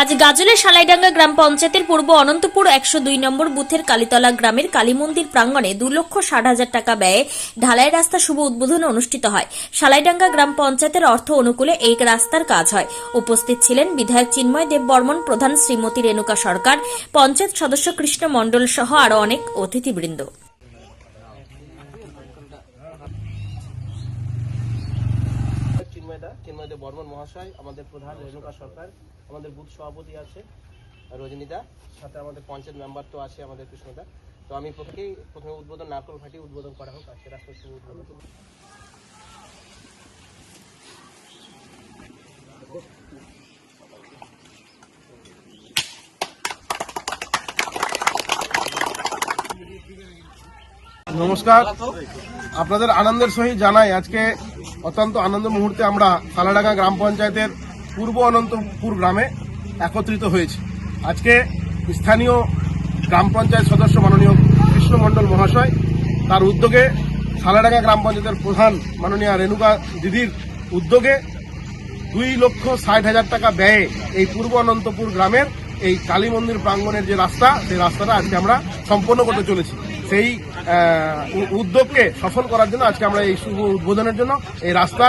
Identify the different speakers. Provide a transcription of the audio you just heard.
Speaker 1: আজ গাজলের সালাইডাঙ্গা গ্রাম পঞ্চায়েতের পূর্ব অনন্তপুর একশো দুই নম্বর বুথের কালীতলা গ্রামের কালী মন্দির প্রাঙ্গণে দু লক্ষ ষাট হাজার টাকা ব্যয়ে ঢালাই রাস্তা শুভ উদ্বোধন অনুষ্ঠিত হয়। সালাইডাঙ্গা গ্রাম পঞ্চায়েতের অর্থ অনুকূলে এই রাস্তার কাজ হয়। উপস্থিত ছিলেন বিধায়ক চিন্ময় দেব বর্মন প্রধান শ্রীমতী রেণুকা সরকার, পঞ্চায়েত সদস্য কৃষ্ণ মণ্ডল সহ আরও অনেক অতিথিবৃন্দ।
Speaker 2: চিন্ময়দা চিন্ময়দা বর্মন মহাশয় আমাদের প্রধান রেণুকা সরকার আমাদের বুথ সভাপতি আছে রজনীদা সাথে আমাদের পঞ্চায়েত মেম্বার তো আছে আমাদের কৃষ্ণদা। তো আমি প্রথমেই প্রথমে উদ্বোধন নারকল ঘাটি উদ্বোধন করা হোক আজকে রাস্তার শুভ উদ্বোধন।
Speaker 3: নমস্কার। আপনাদের আনন্দের সহিত জানাই আজকে অত্যন্ত আনন্দ মুহূর্তে আমরা সালাডাঙ্গা গ্রাম পঞ্চায়েতের পূর্ব অনন্তপুর গ্রামে একত্রিত হয়েছি। আজকে স্থানীয় গ্রাম পঞ্চায়েত সদস্য মাননীয় কৃষ্ণমণ্ডল মহাশয় তার উদ্যোগে সালাডাঙ্গা গ্রাম পঞ্চায়েতের প্রধান মাননীয় রেণুকা দিদির উদ্যোগে দুই লক্ষ ষাট হাজার টাকা ব্যয়ে এই পূর্ব অনন্তপুর গ্রামের এই কালী মন্দির প্রাঙ্গণের যে রাস্তা, সেই রাস্তাটা আজকে আমরা সম্পন্ন করতে চলেছি। সেই উদ্যোগকে সফল করার জন্য আজকে আমরা এই শুভ উদ্বোধনের জন্য এই রাস্তার